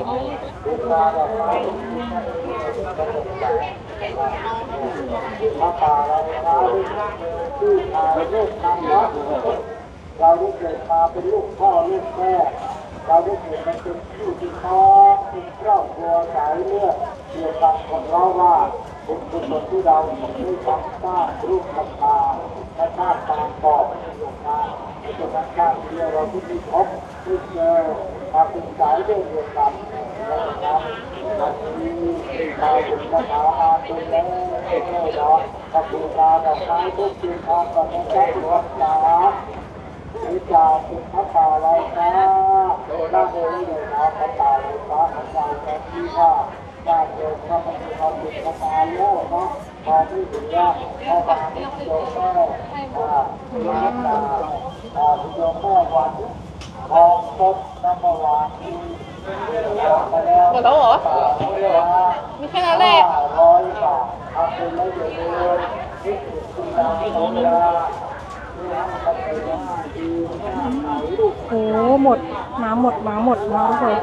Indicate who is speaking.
Speaker 1: เราเราที่ถ่ายรูปทำวัดเราได้เกิดมาเป็นลูกพ่อลูกแม่เราได้เกิดมาเป็นพี่เป็นน้องเป็นครอบครัวสายเลือดเดียวกันของเราว่าเป็นกุศลที่เราได้ทำสร้างรูปธรรมาและสร้างตามกรอบลงมา ในจนชาติที่เราที่มีพบที่เจอมาเป็นสายเลือดเดียวกันนะครับอันนี้มาถึงคาถาอาเป็นแล้วแน่นอระบูชาดอกไม้ทุกสิ่งทางก่อนนะครับหลวงตาวิจารณ์พระป่าลอยฟ้าล่าเดินอยู่นะพระป่าลอยฟ้าของเราแทนที่ว่าได้เดินเข้ามาในความเป็นพระป่าแล้วเนาะพอที่เหลือพระป่าเป็นโยมแม่อ่าพระป่า อ่าโยมแม่วันทองสดน้ำวาน
Speaker 2: หมดแล้วเหรอ มีแค่นั้นแหละ
Speaker 1: ร้อยบาททำเป็นแล้วอย่าลืมที่คุณตาที่ของเวลา
Speaker 3: โอ้หมด น้ำหมด น้ำหมดน้ำทุกคน